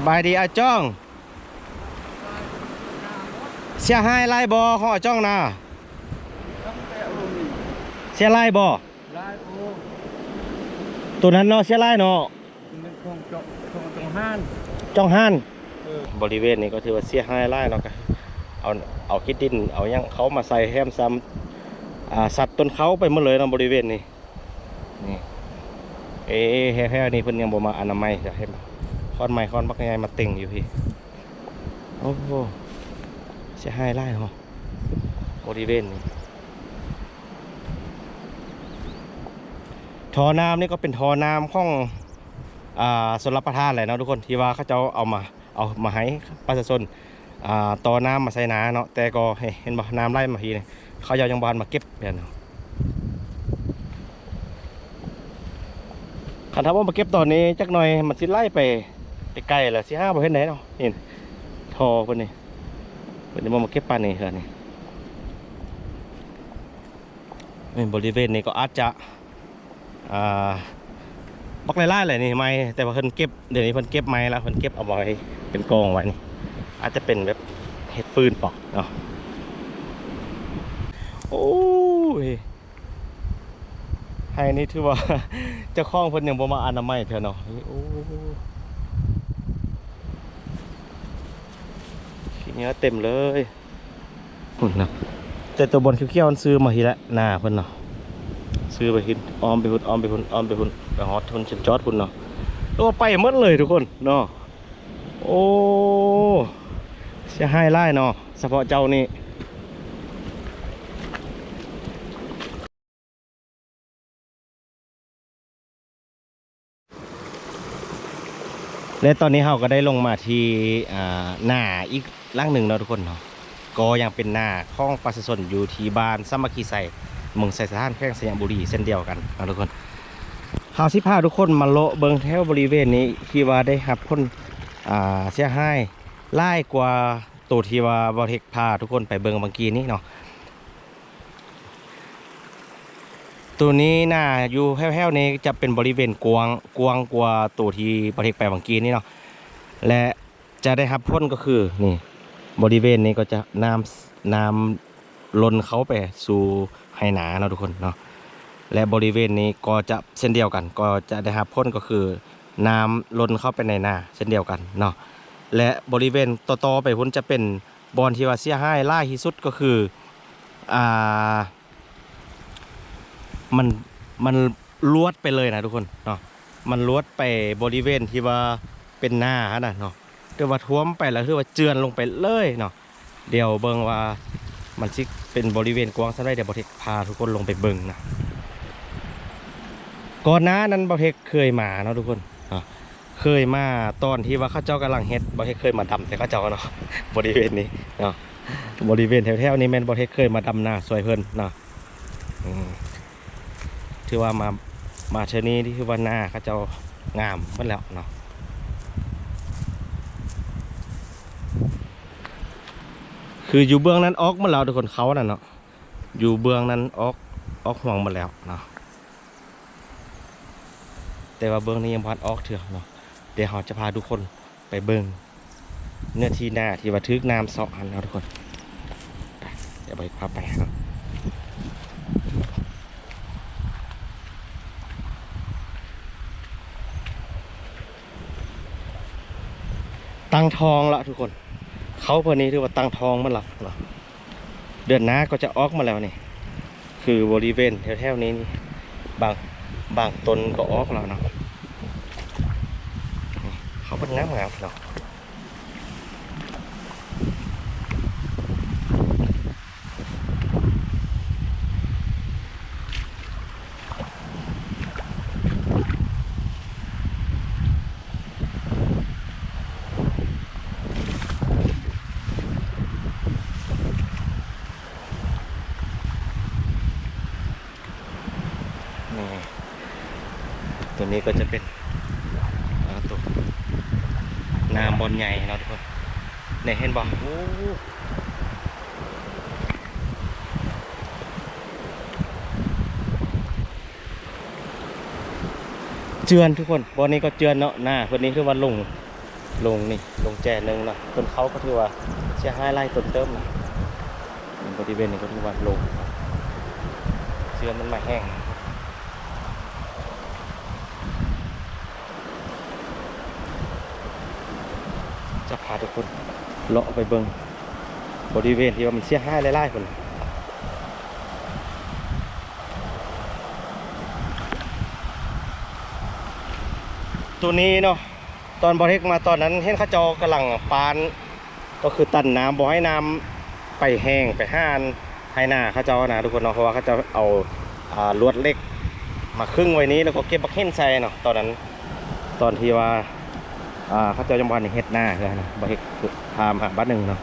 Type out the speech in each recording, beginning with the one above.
สบายดีอาจ้อง เสียหายไล่บอของอาจ้องนะเสียไล่บอลายโอ้ตัวนั้นเนาะเสียไล่เนาะมันคงจบคงตรงห้านจ้องหันเออบริเวณนี้ก็ถือว่าเสียหายไล่เนาะก็เอาเอาคิดดินเอาหยังเขามาใส่แฮมซ้ำอ่าสัตว์ต้นเขาไปหมดเลยเนาะบริเวณนี้นี่เอ๊ะแฮ่ๆนี่เพิ่นยังบ่มาอนามัยจะเห็นบ่ คอนไม้คอนบักใหญ่มาเต็งอยู่พี่ โอ้โหเสียหายไล่เนาะบริเวณนี้ท่อน้ำนี่ก็เป็นท่อน้ำของอ่าสลประทานแหละเนาะทุกคนที่ว่าเขาเจ้าเอามาเอามาให้ประชาชนอ่าต่อน้ำมาใส่นาเนาะแต่ก็เห็นบ่น้ำไหลมาทีเนี่ยเขาเจ้ายังบานมาเก็บเดี๋ยเนาะคันถ้าว่ามาเก็บตอนนี้จักหน่อยมันสิไล่ไป ไปไกลแล้วสิห้าบ่เห็นไหนเนาะนี่ทอเพิ่นนี่เพิ่นจะมามาเก็บปลานนี้เฮือนี่นี่บริเวณนี้ก็อาจจะอ่าบักไล่ๆเลยนี่ไม้แต่ว่าเพิ่นเก็บเดี๋ยวนี้เพิ่นเก็บไม้แล้วเพิ่นเก็บเอาไว้เป็นกองไว้นี่อาจจะเป็นแบบเห็ดฟืนปอกเนาะโอ้ยให้นี่ถือว่าเจ้าของเพิ่นยังบ่มาอนามัยเถอะเนาะโอ้ขี้ เหนี้ยวเต็มเลยหุ่นนะแต่ตัวบนเขียวๆมันซื้อมาทีละหน้าเพิ่นเนาะซื้อไปหินออมไปหุ่นออมไปหุ่นออมไปหุ่นไปฮอตทุนเชนจอดหุ่นเนาะแล้วก็ไปหมดเลยทุกคนเนาะโอ้เสียหายไล่เนาะเฉพาะเจ้านี่ และตอนนี้เราก็ได้ลงมาที่หน้าอีกล่างหนึ่งเนาะทุกคนเนาะก็ยังเป็นหน้าของประชาชนอยู่ที่บ้านสมัคคีใส่เมืองไซสถานแขวงสยามบุรีเส้นเดียวกันนะทุกคนเฮาสิพาทุกคนมาโลเบิงแถวบริเวณนี้ที่ว่าได้รับคนเสียหายไล่กว่าตัวที่ว่าบอเทคพาทุกคนไปเบิงบางกีนี้เนาะ ตัวนี้น่าอยู่แถวๆนี้จะเป็นบริเวณกวางกวางกว่าตัวที่บอเทคไปบางกีนี้เนาะและจะได้รับพ้นก็คือนี่บริเวณนี้ก็จะน้ำน้ำล้นเขาไปสู่ไหหนาเนาะทุกคนเนาะและบริเวณนี้ก็จะเช่นเดียวกัน ก็จะได้รับพ้นก็คือ น้ำล้นเข้าไปในนาเช่นเดียวกันเนาะและบริเวณต่อๆไปพ้นจะเป็นบอนที่ว่าเสียหายล่าที่สุดก็คืออ่า มันมันลวดไปเลยนะทุกคนเนาะมันลวดไปบริเวณที่ว่าเป็นหน้าหั่นะเนาะคือว่าท่วมไปแล้วคือว่าเจือนลงไปเลยเนาะเดี๋ยวเบิ่งว่ามันซิเป็นบริเวณกว้างสักได้เดี๋ยวบอเทคพาทุกคนลงไปเบิ่งนะก่อนหน้านั้นบอเทคเคยมาเนาะทุกคนอะเคยมาตอนที่ว่าข้าเจ้ากำลังเฮ็ดบอเทคเคยมาดำแต่ข้าเจ้าเนาะบริเวณนี้เนาะบริเวณแถวๆนี้แม่นบอเทคเคยมาดำนาสวยเพิ่นเนาะอืม ถือว่ามามาเชนี้ที่คือว่าหน้าเขาจ้างามเพิ่นแล้วเนาะคืออยู่เบื้องนั้นออกมาแล้วทุกคนเขาน่ะเนาะอยู่เบื้องนั้นออกออกห่วงมาแล้วเนาะแต่ว่าเบื้องนี้ยังพันออกเถอะเนาะเดี๋ยวเราจะพาทุกคนไปเบื้องเนื้อที่หน้าที่ว่าทึกน้ำเสาะอันแล้วทุกคนเดี๋ยวไปพาไปเนา ตังทองละทุกคน เขาพอนี้ถือว่าตังทองมันหลักเนาะเดือนหน้าก็จะออกมาแล้วนี่ คือบริเวณแถวๆนี้นี่บางบางตนก็ออกแล้วเนาะเขาเป็นน้ำงามเนาะนี่ตัว นี้ก็จะเป็นตัวน้ำบอลใหญ่เนาะทุกคนเนี่ยเห็นบอกโอ้เจือนทุกคนบอลนี้ก็เจือนเนาะหน้าคนนี้คือว่าลงลงนี่ลงแจนึงเนาะต้นเขาก็ถือว่าเสียหายไล่ต้นเติมนะบริเวณนี้ก็ถือว่าลงเชื้อมันมาแห้ง จะพาทุกคนเลาะไปเบิงบริเวณที่ว่ามันเสียหายไล่ๆคนตัวนี้เนาะตอนบริเทกมาตอนนั้นเห็นข้าเจอกำลังปาน ก็คือตันน้ำบ่ให้น้ำไปแห้งไปห้านให้หน้าเขาเจ้านะทุกคนเนาะเพราะว่าเขาจะเอาอาลวดเหล็กมาครึ่งไว้นี้แล้วก็เก็บบักเห็นใส่เนาะตอนนั้นตอนที่ว่า อ่าเขาเจ้าจังหวัดเฮ็ดหน้าเลยนะบ่เฮ็ดพามหาบ้านหนึ่งเนาะ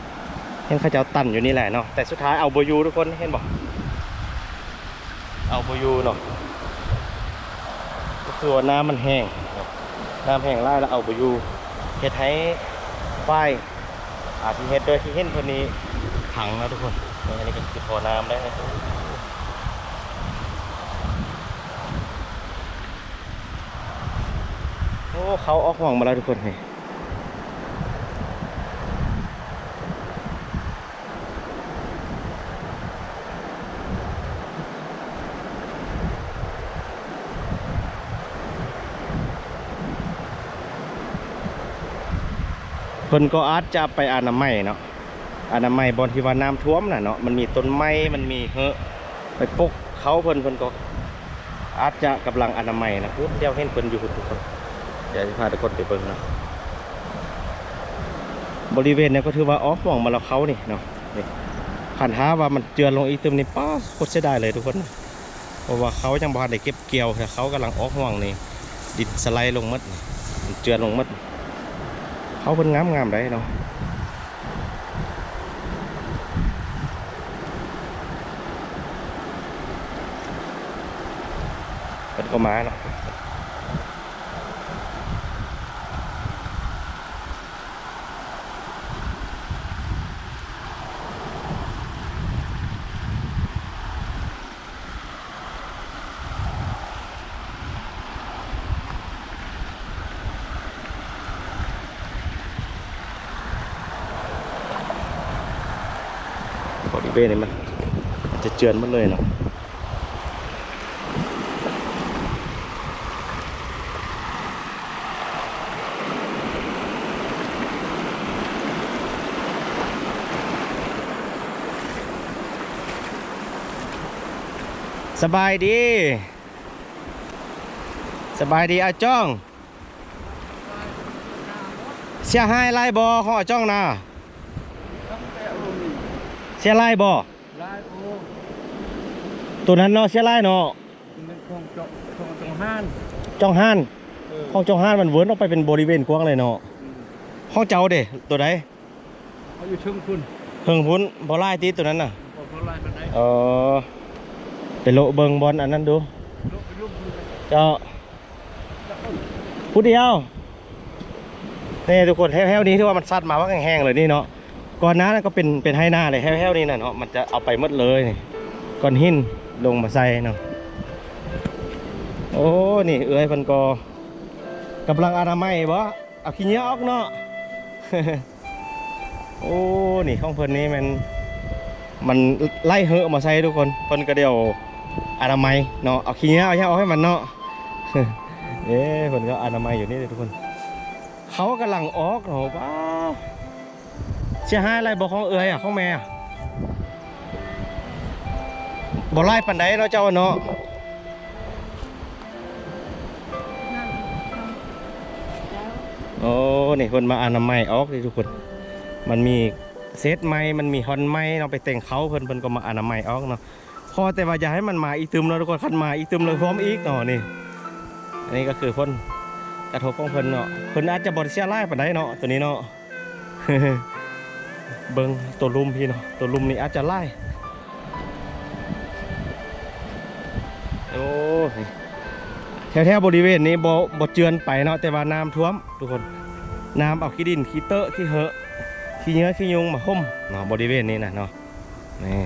เห็นเขาเจ้าตันอยู่นี่แหละเนาะแต่สุดท้ายเอาบยูทุกคนเห็นบ่เอาบยูเนาะก็คือว่าน้ำมันแห้งน้ำแห้งไล่แล้วเอาบยูเฮ็ดให้ฝ้ายอาที่เฮ็ดโดยที่เห็นคนนี้ถังนะทุกคนอันนี้ก็คือท่อน้ำได้นะโอ้ เขาออกห่วงมาแล้วทุกคนนี่เพิ่นก็อาจจะไปอนามัยเนาะอนามัยบอนที่ว่าน้ำท่วมน่ะเนาะมันมีต้นไม้มันมีเฮอะไปปกเขาเพิ่นเพิ่นก็อาจจะกำลังอนามัยนะพูดเดียวเห็นเพิ่นอยู่ทุกคน ดี๋ยวจะพาทุกคนไปเบิ่งเนาะบริเวณเนี้ก็ถือว่าออฟห่วงมาแล้วเขานี่เนาะนี่ขันท้าว่ามันเจือนลงอีกตึมนี่ป้าโคตรเสียดายเลยทุกคนเพราะว่าเขายังบ่ทันได้เก็บเกี่ยวแต่เขากำลังออกห่วงนี่ดินสไลด์ลงมัดนี่มันเจือนลงมัดเขาเพิ่นงามงามๆได้เนาะเป็นก็มาเนาะ บริเวณนี้มันจะเจือนหมันเลยเนาะสบายดี สบายดีอาจ้อง เสียหายไรบอของอาจ้องนะ ต้องไปเอาลงนี่ เสียไรบอลายโอ้ตัวนั้นเนาะเสียไรเนาะมันคงเจาะคงตรงห้านจ้องห้านเออห้องจ้องห้านมันเวิร์นออกไปเป็นบริเวณกว้างเลยเนาะอืมห้องเจ้าเด้ตัวใดเขาอยู่เชิงคุณเพิ่งพุ้นบอไล่ตีตัวนั้นน่ะพอเขาไล่ไปไหนเออไปโละเบิงบอลอันนั้นดูลุกไปลุกดูเลยเจ้าจะเอาผู้เดียวนี่ทุกคนแห้วๆนี้ที่ว่ามันซัดมาว่าแห้งๆเลยนี่เนาะ ก่อนหน้านั้นก็เป็นเป็นให้หน้าเลยแห้วๆนี่นะเนาะมันจะเอาไปหมดเลยนี่ก้อนหินลงมาใส่เนาะโอ้นี่เอ้ยเพันก็กำลังอนามัยบ่เอาขี้เนี้ยออกเนาะโอ้นี่ของเพิ่นนี่มันมันไล่เหอะมาใส่ทุกคนเพิ่นก็เดี๋ยวอนามัยเนาะเอาขี้เนี้ยเอาแค่เอาให้มันเนาะเอ๊ะคนก็อนามัยอยู่นี่เลยทุกคน เขากำลังออกเหรอว้า เสียหายอะไรบอกของเอ๋ยอะของแม่อะบ่ไล่ปันไดเนาะเจ้าเนาะโอ้นี่คนมาอนามัยออกเลยทุกคน มันมีเซตไม้มันมีฮอนไม้เนาไปแต่งเขาเพิ่นเพิ่นก็มาอนามัยออกเนาะพอแต่ว่าอย่าให้มันมาอีตึมเนาทุกคนคันมาอีตึมเลยพร้อมอีกเนาะนี่ อันนี้ก็คือพ่นกระทบของเพิ่นเนาะเพิ่นอาจจะบริเสียร้ายปานใดเนาะตัวนี้เนาะ เบิงตัวลุมพี่เนาะตัวลุมนี่อาจจะไล่โอ้ยแถวบริเวณนี้บ่บ่เจือนไปเนาะแต่ว่าน้ำท่วมทุกคนน้ำเอาขี้ดินขี้เตอะขี้เหอะขี้เนื้อขี้ยุงมาห่มเนาะบริเวณนี้นะเนาะนี่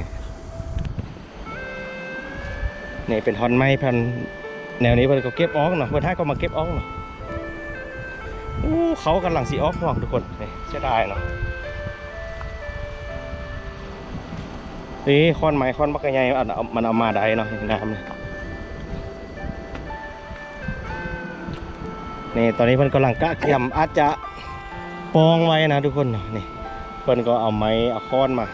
นี่เป็นฮอนไม้พันแนวนี้เพิ่นก็เก็บออกเนาะเพิ่นให้ก็มาเก็บออกเนาะอู้เขากำลังสีออกห่วงทุกคนนี่เสียดายเนาะ นี่ค้อนไม้ค้อนบักใหญ่มันเอามาได้เนาะน้ำนี่นี่ตอนนี้เพิ่นกำลังกะเกียมอาจจะปองไว้นะทุกคนเนาะนี่เพิ่นก็เอาไม้เอาค้อนมา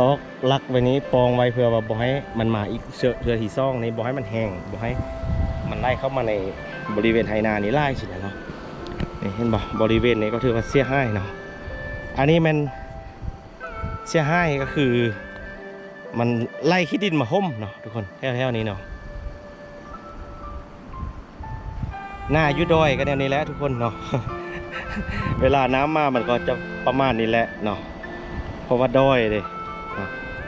ตอกลักไว้นี้ปองไว้เพื่อว่าบ่ให้มันมาอีกเชือเชือที่ซ่องนี้บ่ให้มันแห้งบ่ให้มันไล่เข้ามาในบริเวณไหนานี้ไล่สินะเนาะนี่เห็นบ่บริเวณนี้ก็ถือว่าเสียหายเนาะอันนี้มันเสียหายก็คือ มันไล่ขี้ดินมาห่มเนาะทุกคนแถวๆนี้เนาะหน้ายุดอยก็แนวนี้แหละทุกคนเนาะเวลาน้ำมามันก็จะประมาณนี้แหละเนาะเพราะว่าดอยเลย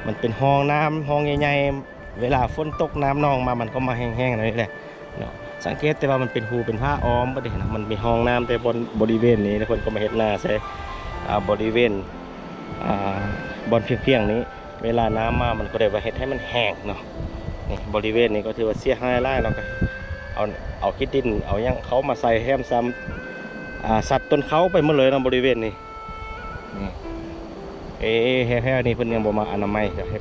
มันเป็นห้องน้ำห้องใหญ่ๆเวลาฝนตกน้ำนองมามันก็มาแห้งๆนั่นแหละเนาะสังเกตแต่ว่ามันเป็นหูเป็นผ้าอ้อมประเด็นนะมันมีห้องน้ำแต่บนบริเวณนี้ทุกคนก็มาเห็นหน้าใช่บริเวณบอนเพียงๆนี้ เวลาน้ำมามันก็ได้ว่าเฮ็ดให้มันแห้งเนาะนี่บริเวณนี้ก็ถือว่าเสียหายหลายเราก็เอาเอาคิดดินเอายังเขามาใส่แฮมซ้ำสัตว์ต้นเขาไปหมดเลยนะบริเวณนี้นี่เอ๊ะแฮ่ๆนี่เพิ่นยังบ่มาอนามัยจะให้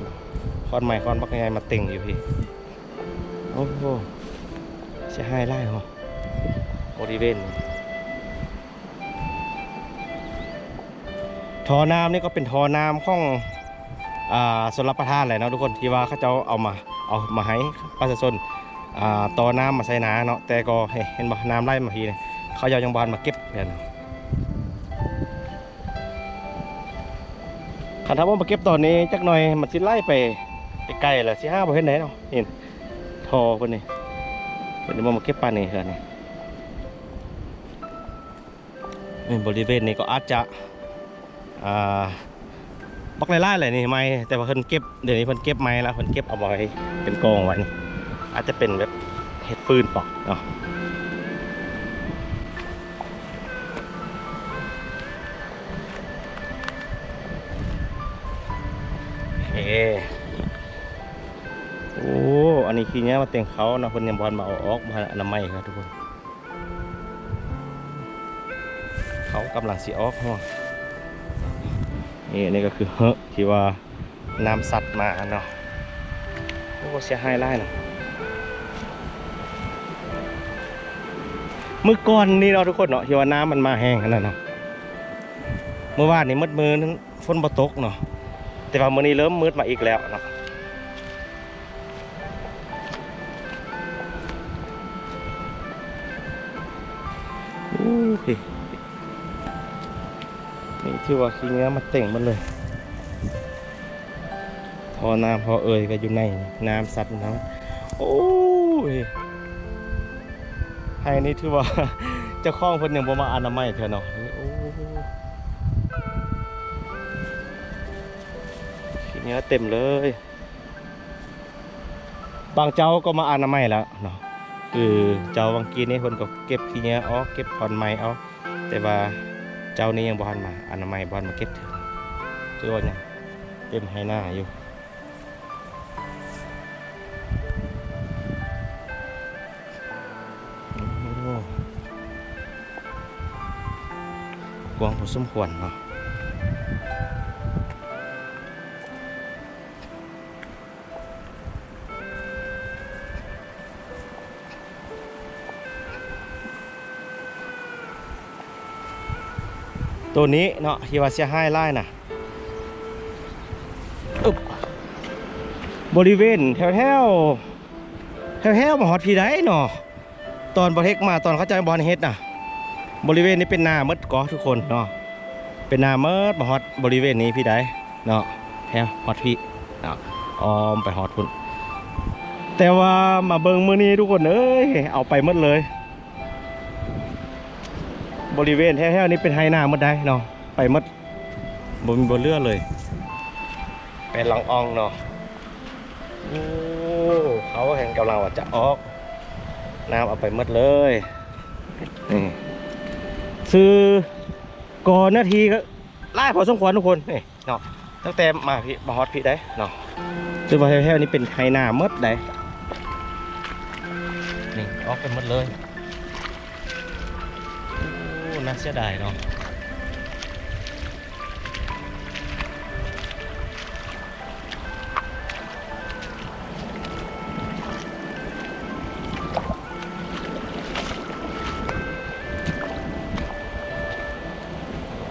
คอนใหม่คอนบักใหญ่มาติ่งอยู่พี่โอ้โหจะให้ไล่เหรอบริเวณนี้ท่อน้ำนี่ก็เป็นท่อน้ำของ อ่าสนรับประทานแหละเนาะทุกคนที่ว่าเขาเจ้าเอามาเอามาให้ประชาชนต่อน้ำมาใส่นาเนาะแต่ก็เห็นบ่น้ำไล่มาทีนี่เขาเอายังบานมาเก็บเนี่ยนะคันถ้าว่ามาเก็บตอนนี้จักหน่อยมันสิไล่ไปไปไกลแหละสิห้าประเภทไหนเนาะนี่ทอเพิ่นนี่เพิ่นมาเก็บปลานนี่คือนี่นี่ยบริเวณนี้ก็อาจจะอ่า ปักไล่ๆแหละนี่ไม้แต่ว่าเพิ่นเก็บเดี๋ยวนี้เพิ่นเก็บไม้แล้วเพิ่นเก็บเอาไว้เป็นกองไว้นี่อาจจะเป็นแบบเห็ดฟืนปอกเนาะเอโอ้อันนี้คือเนี้ยมาแต่งเขานะคนยังบอลมาเอาออกมาอนามัยครับทุกคน เขากำลังสีออกห้อง นี่นี่ก็คือเฮอะที่ว่าน้ำสัตว์มาเนาะโอ้เสียหายไล่เนาะเมื่อก่อนนี่เนาะทุกคนเนาะที่ว่าน้ำมันมาแห้งขนาดเนาะเมื่อวานนี่มืดมือนั้นฝนบ่ตกเนาะแต่ว่ามื้อนี้เริ่มมืดมาอีกแล้วเนาะ นี่ที่ว่าขี้เงี้ยมาเต่งหมันเลย พอน้ำพอเอ่ยก็อยู่ในน้ำสัตว์น้ำโอ้ยให้นี่ถือว่าเจ้าของเพิ่นยังบ่มาอนามัยเถอะเนาะโอ้ขี้เงี้ยเต็มเลย บางเจ้าก็มาอนามัยแล้วเนาะคือเจ้าบางกีนี่คนก็เก็บขี้เงี้ยออกเก็บถอนไม้เอาแต่ว่า เจ้านี้ยังบ่ทันมาอนามัยบ่ทันมาเก็บเถอะคือว่าเนี่ยเต็มให้หน้าอยู่กอ้กวางพอสมควรเนาะ ตัวนี้เนาะที่ว่าเสียหายไล่น่ะบริเวณแถวแถวแถวแถวมาฮอดพี่ได้เนาะตอนบอเทคมาตอนเขาจะบอลเฮ็ดน่ะ บริเวณนี้เป็นนาเมดกอทุกคนเนาะเป็นนาเมดมาฮอดบริเวณนี้พี่ได้เนาะแฮะฮอดพี่เนาะออมไปฮอดพุ่นแต่ว่ามาเบิงมือนี้ทุกคนเอ้ยเอาไปหมดเลย บริเวณแถวๆนี้เป็นไฮนาหมดได้เนาะไปมดบนบนเรือเลยเป็นหลังอองเนาะโอ้เขาแห่งกำลังว่าจะออกน้ำเอาไปมดเลยนี่ซื้อก่อนนาทีก็ไล่พอสมควรทุกคนนี่เนาะตั้งแต่มาพี่มาฮอตพี่ได้เนาะซื้อมาแถวๆนี้เป็นไฮนาหมดได้นี่ออกไปมดเลย น่าเสียดายเนาะ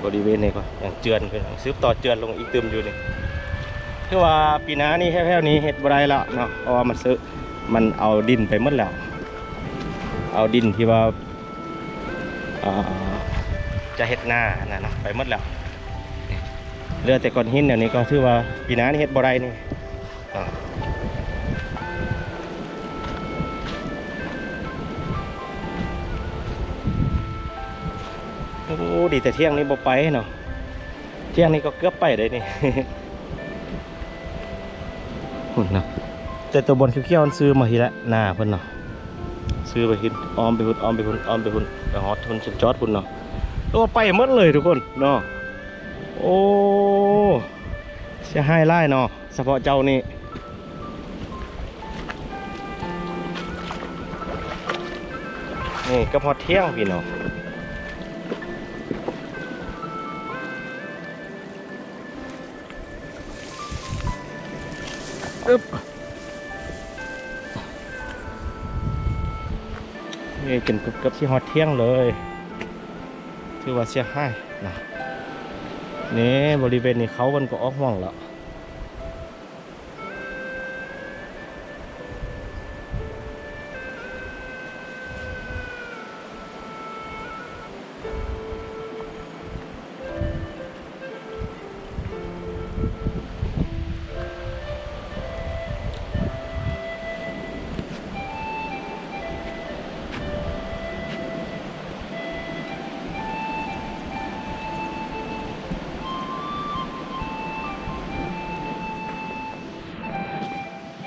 บริเวณนี้ก็อย่างเจือนเป็นซื้อต่อเจือนลงอีกตึมอยู่นี่คือว่าปีน้านี่แค่ๆนี้เฮ็ดบ่ได้ล้วเนาะเพราะว่ามันซื้อมันเอาดินไปหมดแล้ว เอาดินที่ว่าอ่า จะเฮ็ดหน้านั่นะไปหมดแล้วเหลือแต่ก้อนหินเดี๋ยวนี้ก็ถือว่าปีน้านี่เฮ็ดบ่ได้นี่โอ้ดีแต่เที่ยงนี้บ่ไปเนาะเที่ยงนี้ก็เกือบไปได้นี่หุ่นเนาะแต่ตัวบนเขี้ยวๆมันซื้อมาทีละหน้าเพิ่นเนาะซื้อไปหินออมไปหุ่นออมไปหุ่นออมไปหุ่นไปฮอตทุนจนจอดหุ่นเนาะ ตัวไปหมดเลยทุกคนเนาะโอ้เสียหายไล่เนาะเฉพาะเจ้านี่นี่ก็พอเที่ยงพี่เนาะอึ๊บนี่กินกับกับที่ฮอตเที่ยงเลย ถือว่าเสียหายนะนี่บริเวณนี้เขามันก็ออกห่วงแล้ว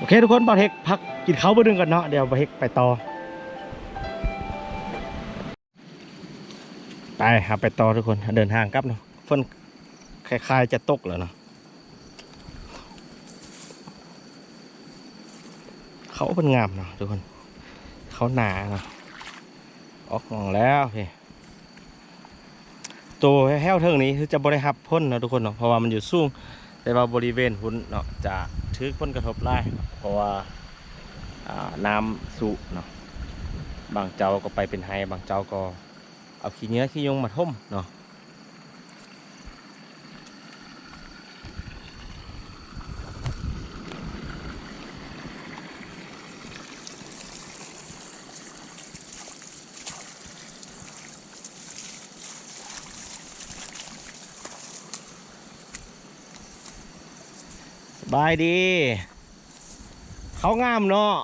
เคทุกคนบอเทคพักกินเขาวบดึงกันเนาะเดี๋ยวบอเทคไปต่อ ไปครับไปต่อทุกคนเดินทางกลับเนาะฝนคล้ายๆจะตกแล้วเนาะเขาเป็นงามเนาะทุกคน เขาหนาเนาะออกมองแล้วพี่ตัวแห้วเทิงนี้คือจะบริหับพ่นเนาะทุกคนเนาะเพราะว่ามันอยู่สูงแต่ว่าบริเวณหุ่นเนาะจะ ถือผลกระทบไล่เพราะว่าน้ำสุเนาะบางเจ้าก็ไปเป็นไฮบางเจ้าก็เอาขี้เนื้อขี้ยงมาท่มเนาะ บายดี เขางามเนาะ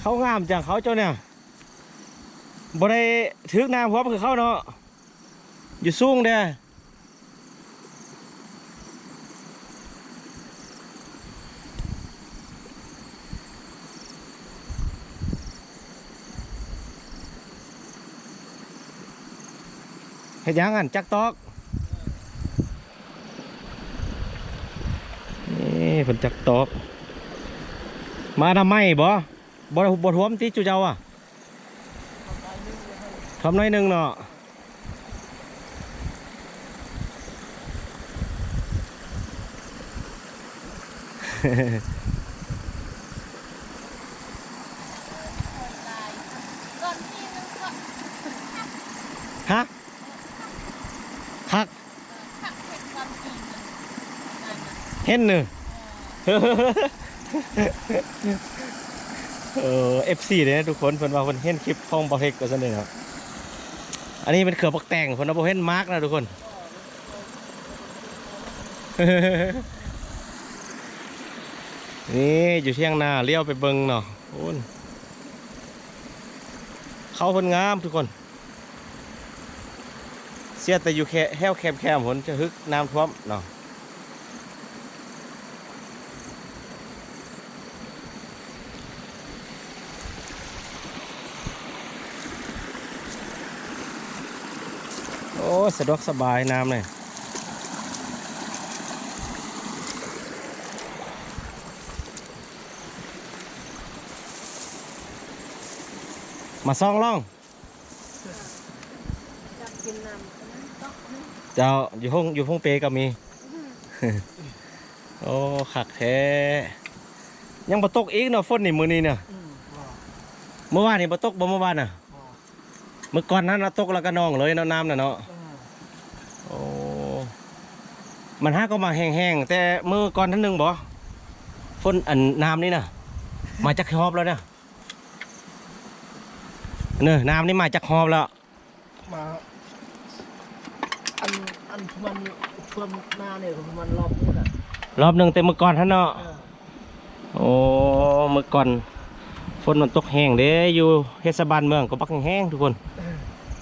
เขางามจังเขาเจ้าเนี่ยบ่ได้ถึกน้ำพร้อมคือเขาเนาะอยู่สูงเด้อเฮ็ดยังอันจักตอก นี่ฝนจักตอกมาทำไมบ่บ่บ่ท่วมที่จุเจ้าอะทำหน้อยหนึงเนาะก่อนที่นึงก็ฮะคักขับเห็นความจริงเลยนั่นน่ะเห็นเนอะ เออเออ FC เลยนะทุกคนเพิ่นว่าเพิ่นเห็นคลิปของบ่เฮกก็ซั่นเด้เนาะอันนี้เป็นเขือปักแต่งเพิ่นว่าบ่เห็นมาร์กนะทุกคนนี่อยู่เที่ยงนาเลี้ยวไปเบิงเนาะโอ้นเขาเพิ่นงามทุกคน เสียแต่อยู่แค่แห้วแคมแคมผลจะฮึกน้ำท่วมเนาะ สะดวกสบายน้ำเลยมาซองล่องจับกินน้ำอันนั้นต๊อกนึงเจ้าอยู่ห้องอยู่ห้องเปก็มี โอ้ขักแท้ ยังบ่ตกอีกเนาะฝนนี่มื้อนี้เนี่ยอืมว่าเมื่อวานนี่บ่ตกบ่เมื่อวานน่ะว่าเมื่อก่อนนั้นน่ะตกแล้วก็นองเลยเนาะน้ำน่ะเนาะ เออ โอ้ มันหาก็มาแห้งๆแต่มือก่อนท่านหนึ่งบ่ฝนอันน้ำนี่นะมาจากฮอบแล้วเนี่ยเนอะน้ำนี่มาจากฮอบแล้วมาอันอันมันเพิ่มหน้าเนี่ยมันรอบนี้น่ะรอบหนึ่งแต่มือก่อนท่านเนาะเออโอ้มือก่อนฝนมันตกแห้งเด้อยู่เทศบาลเมืองก็บักแห้งทุกคน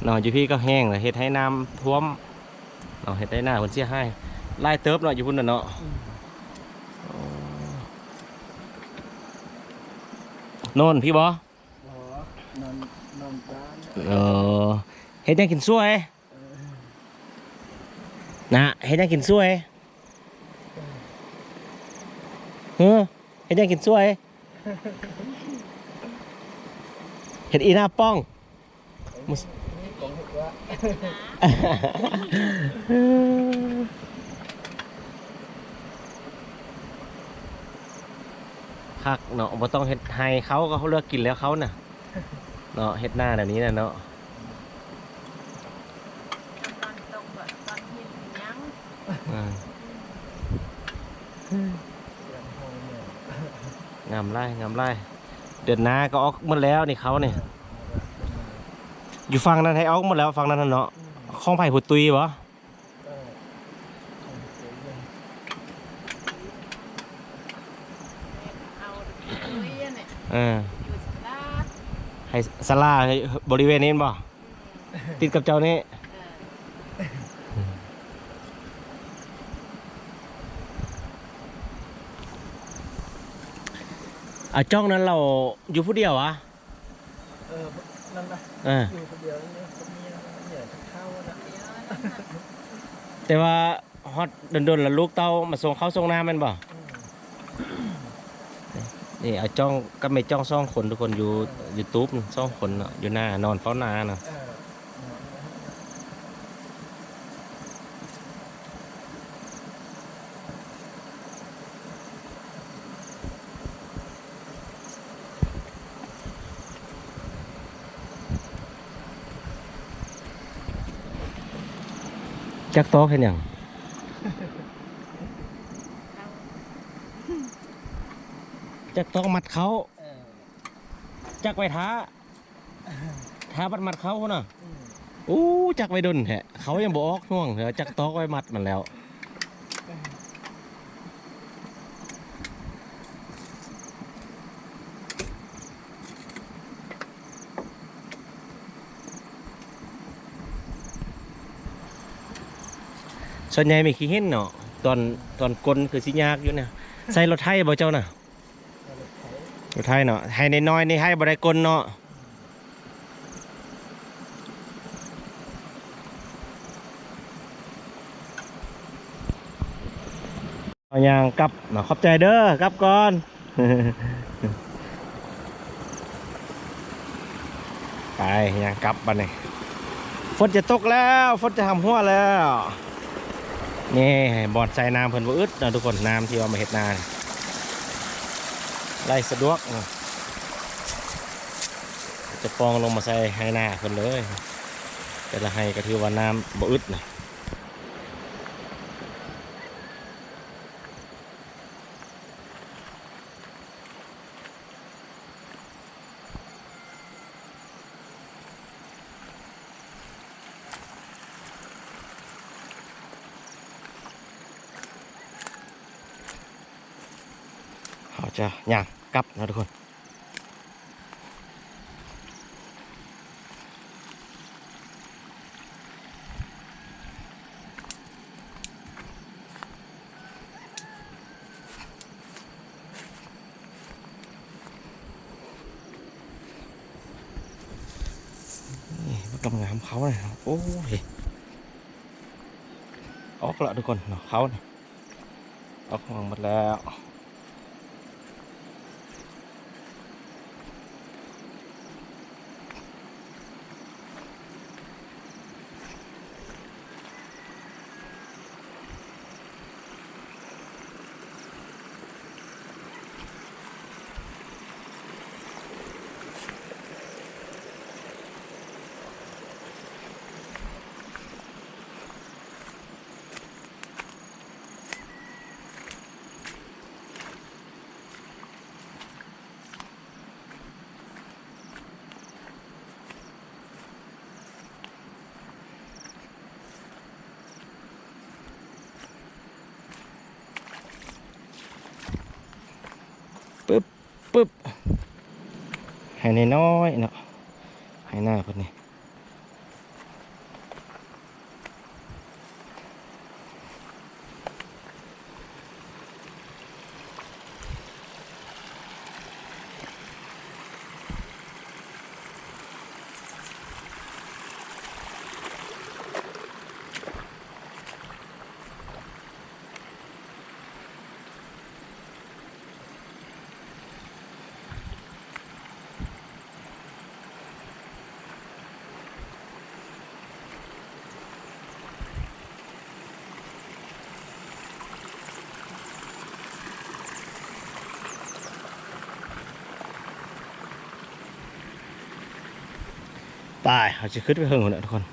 เนาะอยู่พี่ก็แห้งเลยเฮ็ดให้น้ำท่วมเนาะเฮ็ดให้หน้าคนเสียให้ ไล่เติบเนาะอยู่พุ่นน่ะเนาะอืมโน่นพี่บอบ่นอนนอนบ้านเออเฮ็ดยังกินสวยเออนะเฮ็ดยังกินสวยเฮ้อเฮ็ดยังกินสวยเฮ็ดอีหน้าป้องมุส นี่ของเห็ดว่า คักเนาะบ่ต้องเฮ็ดให้เขาก็เขาเลือกกินแล้วเขาน่ะ เนาะเฮ็ดหน้าแบบนี้น่ะเนาะตอนตกแบบตอนเห็นยังอ่าเสียงโหเนี่ยงามไล่งามไล่เดือนหน้าก็ออกหมดแล้วนี่เขานี่อยู่ฝั่งนั้นให้ออกหมดแล้วฝั่งนั้นน่ะเนาะอืมของไผ่ผุดตุยบ่ เออของเสียงเนี่ย เอาลุยอัน เนี่ยเอออยู่สลาดให้ศาลาให้บริเวณนี้บ่อืมติดกับเจ้านี่เอออะจ้องนั้นเราอยู่ผู้เดียวอะเออนั่นนะเอออยู่คนเดียวนี่คนนี้เนี่ยจะเข้านะเดี๋ยวนั่นน่ะแต่ว่าฮอตโดนๆแล้วลูกเต้ามาส่งเขาส่งน้ำแมันบ่อืม นี่เอาจ้องก็ไม่จ้องซ่องคนทุกคนอยู่ยูทูบซ่องคนเนาะอยู่หน้านอนเฝ้านาเนาะเออจักโต๊ะเห็นยัง จักโต๊ะมัดเขาเออจักไปท้าท้าบัดมัดเขาพุ่นน่ะอืมอู้จักไปดนแฮะเขายังบออกห่วงเดี๋ยวจักโต๊ะไว้มัดมันแล้วส่วนใหญ่ไม่ขี้เห็นเนาะตอนตอนกลนคือสิยากอยู่เนี่ยใส่รถไทยบ่เจ้าน่ะเอาเลย ไถรถไทยเนาะให้น้อยนี่ให้บ่ได้กลเนาะเอายางกลับมาขอบใจเด้อกลับก่อนไปยางกลับบัดนี้ฝนจะตกแล้วฝนจะทำหัวแล้วนี่บอนใส่น้ำเพิ่นบ่อึดนะทุกคนน้ำที่เอามาเฮ็ดนาน ไล่สะดวกนะจะปองลงมาใส่ให้หน้าเพิ่นเลย แต่ละให้ก็ถือว่าน้ำบ่อึดนะเขาจะย่าง กลับนะทุกคนกำงามเขาเลยครับโอ้ยออกแล้วทุกคนเนาะเขาเนี่ยออกมาหมดแล้ว ให้น้อยๆเนาะให้หน้าเพิ่นนี่ ตายเขาจะขึ้นไปเฮิงคนละทุกคน